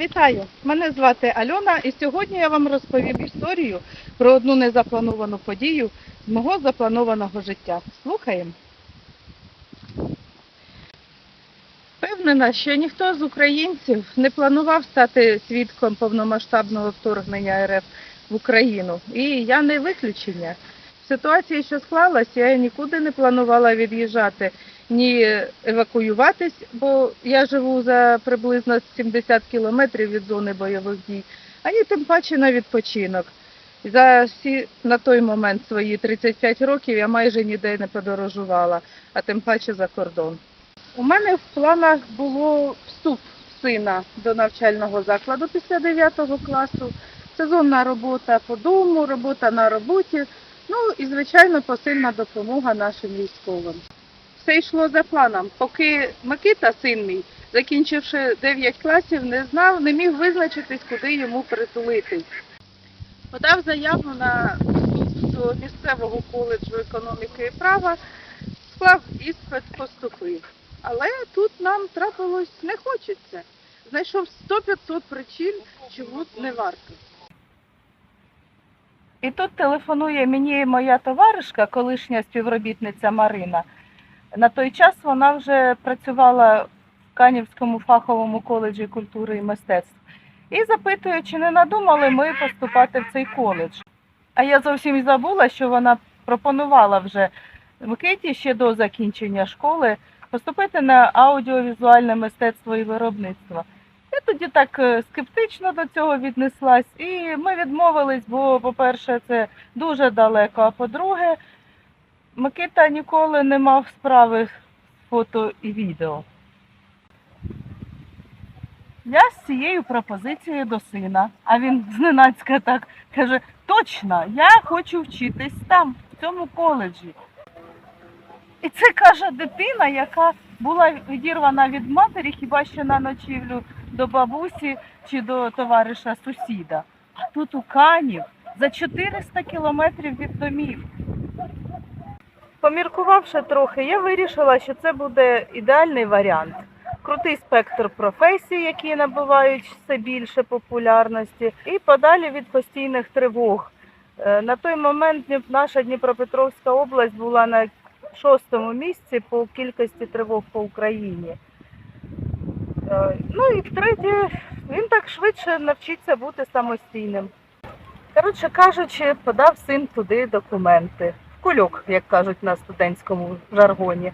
Вітаю! Мене звати Альона і сьогодні я вам розповім історію про одну незаплановану подію з мого запланованого життя. Слухаємо. Впевнена, що ніхто з українців не планував стати свідком повномасштабного вторгнення РФ в Україну. І я не виключення. В ситуації, що склалась, я нікуди не планувала від'їжджати, ні евакуюватись, бо я живу за приблизно 70 кілометрів від зони бойових дій, ані тим паче на відпочинок. За всі на той момент свої 35 років я майже ніде не подорожувала, а тим паче за кордон. У мене в планах було вступ сина до навчального закладу після 9 класу, сезонна робота по дому, робота на роботі, ну і, звичайно, посильна допомога нашим військовим. Все йшло за планом. Поки Микита, син мій, закінчивши 9 класів, не знав, не міг визначитись, куди йому притулитись. Подав заяву на до місцевого коледжу економіки і права, склав іспит, поступив. Але тут нам трапилось не хочеться. Знайшов 100-500 причин, чому не варто. І тут телефонує мені моя товаришка, колишня співробітниця Марина. На той час вона вже працювала в Канівському фаховому коледжі культури і мистецтв. І запитує, чи не надумали ми поступати в цей коледж. А я зовсім забула, що вона пропонувала вже Микиті ще до закінчення школи поступити на аудіовізуальне мистецтво і виробництво. Я тоді так е, скептично до цього віднеслась, і ми відмовились, бо, по-перше, це дуже далеко. А по-друге, Микита ніколи не мав справи з фото і відео. Я з цією пропозицією до сина, а він зненацька так каже: точно, я хочу вчитись там, в цьому коледжі. І це каже дитина, яка була відірвана від матері хіба що на ночівлю до бабусі чи до товариша сусіда. А тут у Канів за 400 кілометрів від домів. Поміркувавши трохи, я вирішила, що це буде ідеальний варіант. Крутий спектр професій, які набувають все більше популярності, і подалі від постійних тривог. Е, На той момент наша Дніпропетровська область була на шостому місці по кількості тривог по Україні. Е, Ну і втретє, він так швидше навчиться бути самостійним. Коротше кажучи, подав син туди документи. Кульок, як кажуть на студентському жаргоні.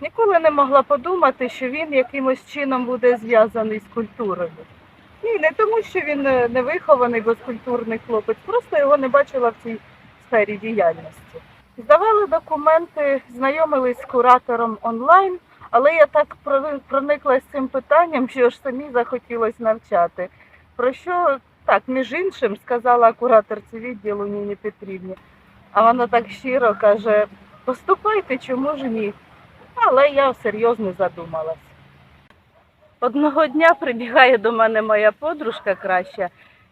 Ніколи не могла подумати, що він якимось чином буде зв'язаний з культурою. Ні, не тому, що він е, невихований, безкультурний хлопець, просто його не бачила в цій сфері діяльності. Здавали документи, знайомились з куратором онлайн, але я так прони- прониклась цим питанням, що ж самі захотілося навчати. Про що так, між іншим, сказала кураторці відділу Ніні Петрівні. А вона так щиро каже: поступайте, чому ж ні? Але я серйозно задумалась. Одного дня прибігає до мене моя подружка краща,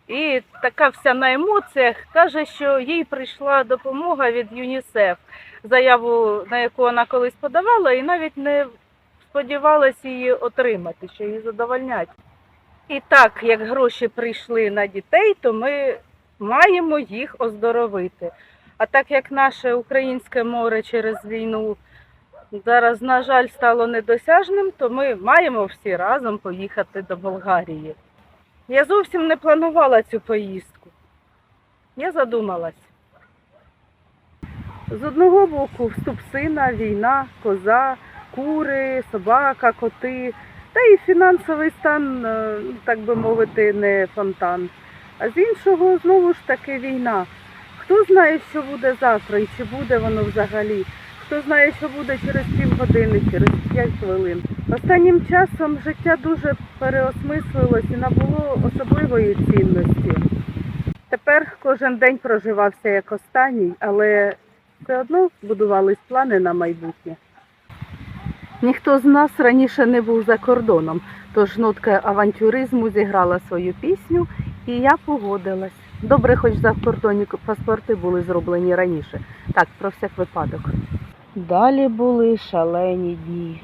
і така вся на емоціях каже, що їй прийшла допомога від ЮНІСЕФ, заяву, на яку вона колись подавала, і навіть не сподівалася її отримати, що її задовольнять. І так, як гроші прийшли на дітей, то ми маємо їх оздоровити. А так як наше українське море через війну зараз, на жаль, стало недосяжним, то ми маємо всі разом поїхати до Болгарії. Я зовсім не планувала цю поїздку. Я задумалась. З одного боку вступ сина, війна, коза, кури, собака, коти, та і фінансовий стан, е, так би мовити, не фонтан. А з іншого знову ж таки війна. Хто знає, що буде завтра і чи буде воно взагалі? Хто знає, що буде через півгодини, через 5 хвилин. Останнім часом життя дуже переосмислилось і набуло особливої цінності. Тепер кожен день проживався як останній, але все одно будувались плани на майбутнє. Ніхто з нас раніше не був за кордоном, тож нотка авантюризму зіграла свою пісню, і я погодилась. Добре, хоч за кордонні паспорти були зроблені раніше. Так, про всяк випадок. Далі були шалені дні.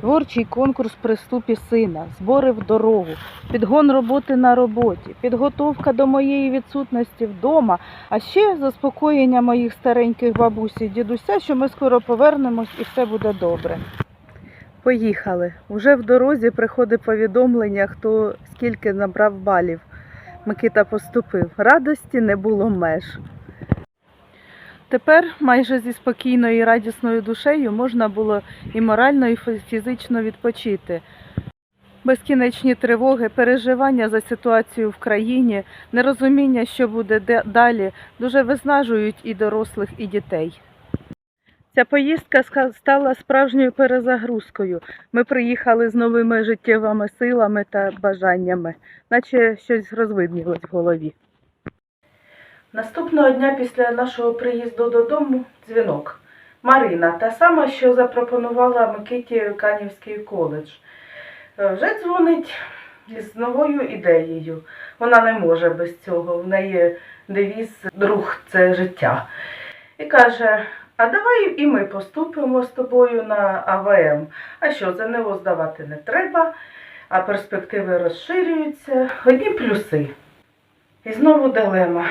творчий конкурс при ступі сина, збори в дорогу, підгон роботи на роботі, підготовка до моєї відсутності вдома, а ще заспокоєння моїх стареньких бабусі дідуся, що ми скоро повернемось і все буде добре. Поїхали. Уже в дорозі приходить повідомлення, хто скільки набрав балів. Микита поступив. Радості не було меж. Тепер майже зі спокійною і радісною душею можна було і морально, і фізично відпочити. Безкінечні тривоги, переживання за ситуацію в країні, нерозуміння, що буде далі, дуже виснажують і дорослих, і дітей. Ця поїздка стала справжньою перезагрузкою. Ми приїхали з новими життєвими силами та бажаннями, наче щось розвиднілось в голові. Наступного дня після нашого приїзду додому дзвінок. Марина, та сама, що запропонувала Микиті Канівський коледж. Е, Вже дзвонить із новою ідеєю. Вона не може без цього. В неї девіз друг це життя. І каже: а давай і ми поступимо з тобою на АВМ. А що, ЗНО здавати не треба, а перспективи розширюються. Одні плюси. І знову дилема.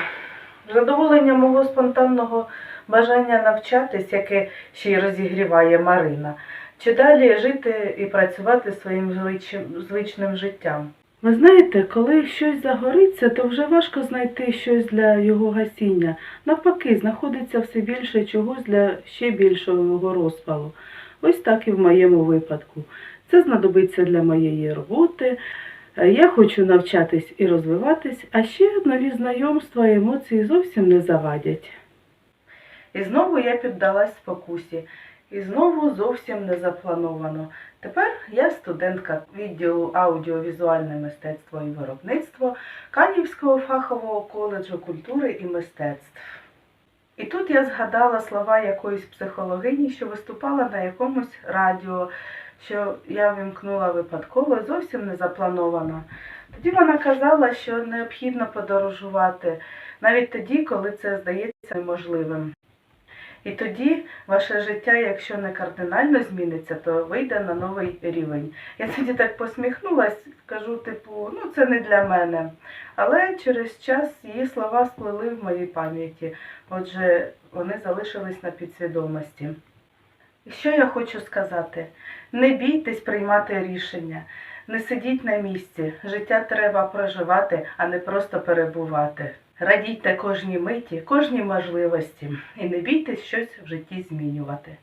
Задоволення мого спонтанного бажання навчатись, яке ще й розігріває Марина, чи далі жити і працювати своїм звичним життям. Ви знаєте, коли щось загориться, то вже важко знайти щось для його гасіння. Навпаки, знаходиться все більше чогось для ще більшого його розпалу. Ось так і в моєму випадку. Це знадобиться для моєї роботи. Я хочу навчатись і розвиватись, а ще нові знайомства і емоції зовсім не завадять. І знову я піддалась спокусі. І знову зовсім не заплановано. Тепер я студентка відділу аудіовізуальне мистецтво і виробництво Канівського фахового коледжу культури і мистецтв. І тут я згадала слова якоїсь психологині, що виступала на якомусь радіо, що я вімкнула випадково, зовсім не заплановано. Тоді вона казала, що необхідно подорожувати, навіть тоді, коли це здається неможливим. І тоді ваше життя, якщо не кардинально зміниться, то вийде на новий рівень. Я тоді так посміхнулась, кажу, типу, ну це не для мене. Але через час її слова сплили в моїй пам'яті. Отже, вони залишились на підсвідомості. І що я хочу сказати? Не бійтесь приймати рішення, не сидіть на місці. Життя треба проживати, а не просто перебувати. Радійте кожній миті, кожній можливості і не бійтесь щось в житті змінювати.